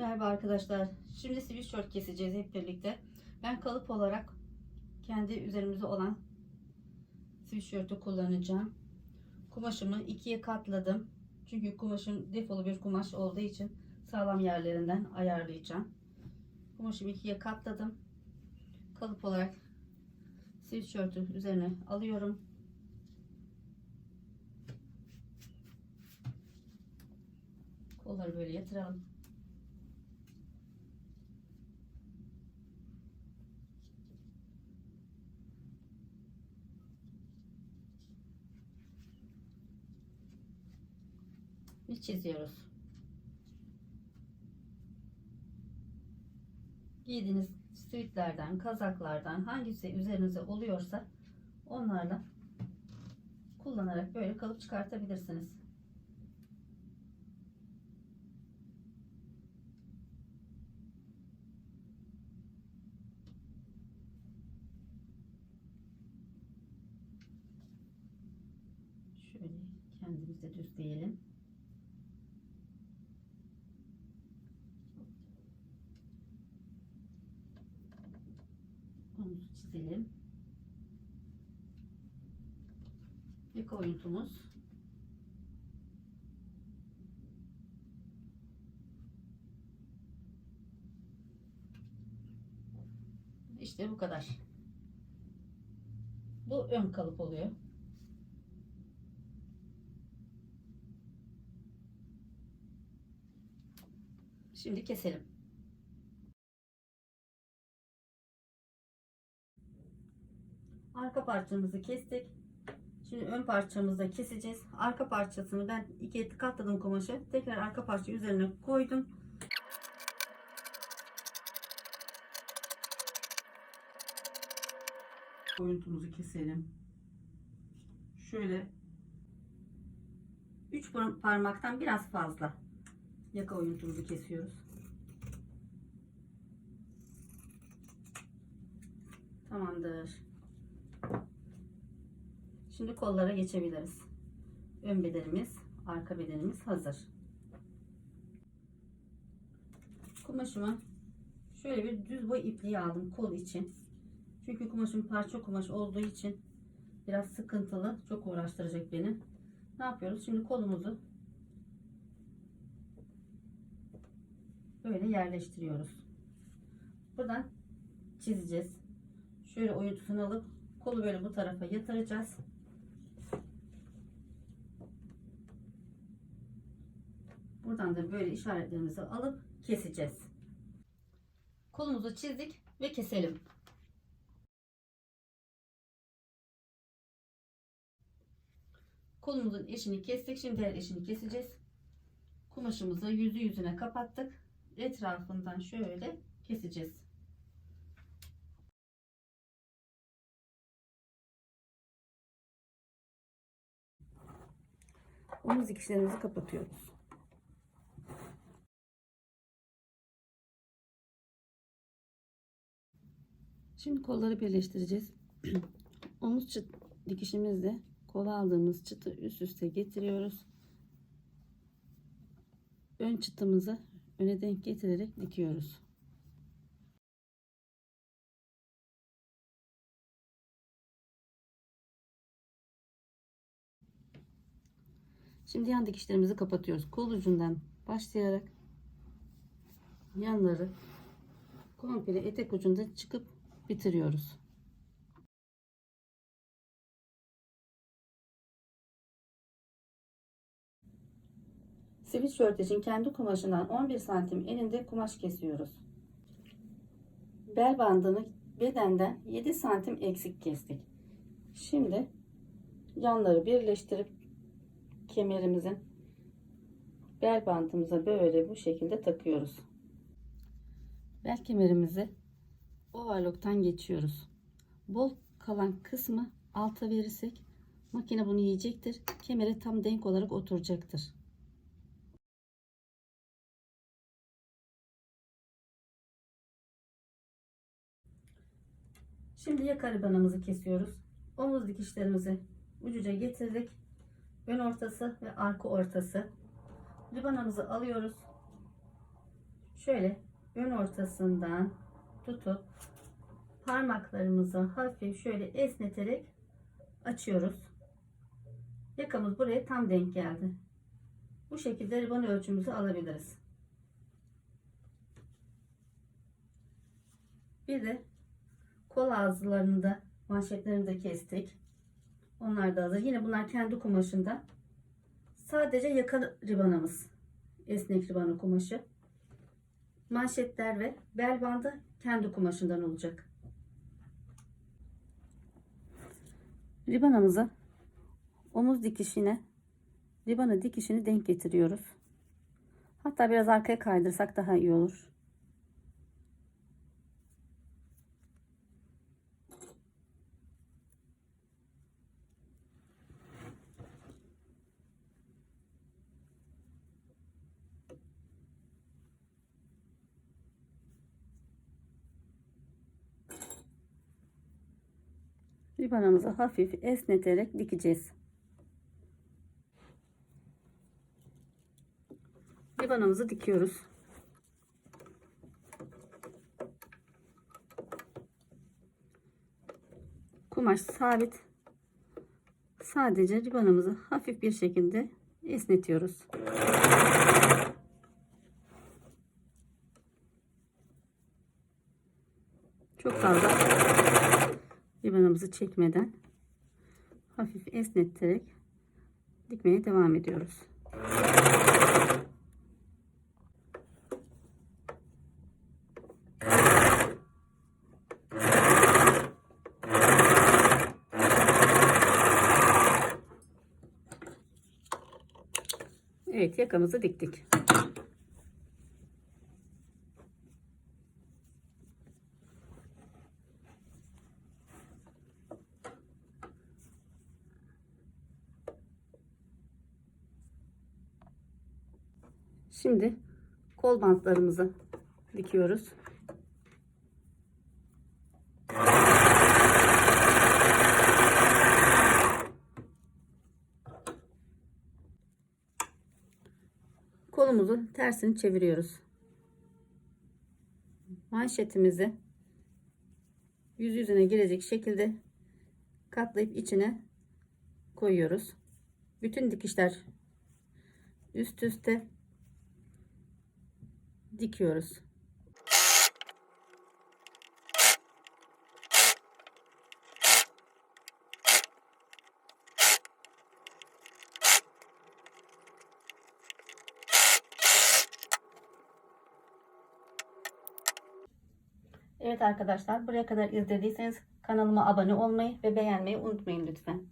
Merhaba arkadaşlar. Şimdi sweatshirt keseceğiz hep birlikte. Ben kalıp olarak kendi üzerimizde olan sweatshirt'ü kullanacağım. Kumaşımı ikiye katladım. Çünkü kumaşım defolu bir kumaş olduğu için sağlam yerlerinden ayarlayacağım. Kumaşımı ikiye katladım. Kalıp olarak sweatshirt'ü üzerine alıyorum. Kolları böyle yatıralım. Ve çiziyoruz. Giydiğiniz sweatlerden, kazaklardan hangisi üzerinize oluyorsa onlarla kullanarak böyle kalıp çıkartabilirsiniz. Şöyle kendimize düzleyelim. Omuzu çizelim. Yaka oyuntumuz. İşte bu kadar. Bu ön kalıp oluyor. Şimdi keselim. Arka parçamızı kestik. Şimdi ön parçamızı da keseceğiz. Arka parçasını ben ikiye katladım kumaşı. Tekrar arka parça üzerine koydum. Boyuntumuzu keselim. Şöyle 3 parmaktan biraz fazla yaka oyuntumuzu kesiyoruz. Tamamdır. Şimdi kollara geçebiliriz. Ön bedenimiz, arka bedenimiz hazır. Kumaşımı şöyle bir düz boy ipliği aldım kol için. Çünkü kumaşım parça kumaş olduğu için biraz sıkıntılı, çok uğraştıracak beni. Ne yapıyoruz? Şimdi kolumuzu böyle yerleştiriyoruz. Buradan çizeceğiz. Şöyle oyuntusunu alıp kolu böyle bu tarafa yatıracağız. Buradan da böyle işaretlerimizi alıp keseceğiz. Kolumuzu çizdik ve keselim. Kolumuzun eşini kestik. Şimdi diğer eşini keseceğiz. Kumaşımızı yüzü yüzüne kapattık. Etrafından şöyle keseceğiz. Omuz dikişlerimizi kapatıyoruz. Şimdi kolları birleştireceğiz. Omuz çıt dikişimizde kola aldığımız çıtı üst üste getiriyoruz. Ön çıtımızı öne denk getirerek dikiyoruz. Şimdi yan dikişlerimizi kapatıyoruz. Kol ucundan başlayarak yanları komple etek ucunda çıkıp bitiriyoruz. Sweatshirt için kendi kumaşından 11 santim eninde kumaş kesiyoruz. Bel bandını bedenden 7 santim eksik kestik. Şimdi yanları birleştirip kemerimizin bel bandımıza böyle bu şekilde takıyoruz. Bel kemerimizi overlock'tan geçiyoruz. Bol kalan kısmı alta verirsek makine bunu yiyecektir. Kemere tam denk olarak oturacaktır. Şimdi yaka ribanımızı kesiyoruz. Omuz dikişlerimizi ucuca getirdik. Ön ortası ve arka ortası. Ribanımızı alıyoruz. şöyle ön ortasından tutup parmaklarımızı hafif şöyle esneterek açıyoruz. Yakamız buraya tam denk geldi. Bu şekilde ribbon ölçümüzü alabiliriz. Bir de kol ağızlarını da manşetlerini de kestik. Onlar da hazır. Yine bunlar kendi kumaşında. Sadece yaka ribanımız. Esnek ribanı kumaşı. Manşetler ve bel bandı kendi kumaşından olacak. Ribanımızı omuz dikişine ribanı dikişini denk getiriyoruz. Hatta biraz arkaya kaydırsak daha iyi olur. Ribanımızı hafif esneterek dikeceğiz. Ribanımızı dikiyoruz. Kumaş sabit. Sadece ribanımızı hafif bir şekilde esnetiyoruz. Çok fazla ribanımızı çekmeden hafif esnetterek dikmeye devam ediyoruz. Evet yakamızı diktik. Şimdi kol bantlarımızı dikiyoruz. Kolumuzu tersini çeviriyoruz. Manşetimizi yüz yüzüne girecek şekilde katlayıp içine koyuyoruz. Bütün dikişler üst üste dikiyoruz. Evet arkadaşlar buraya kadar izlediyseniz kanalıma abone olmayı ve beğenmeyi unutmayın lütfen.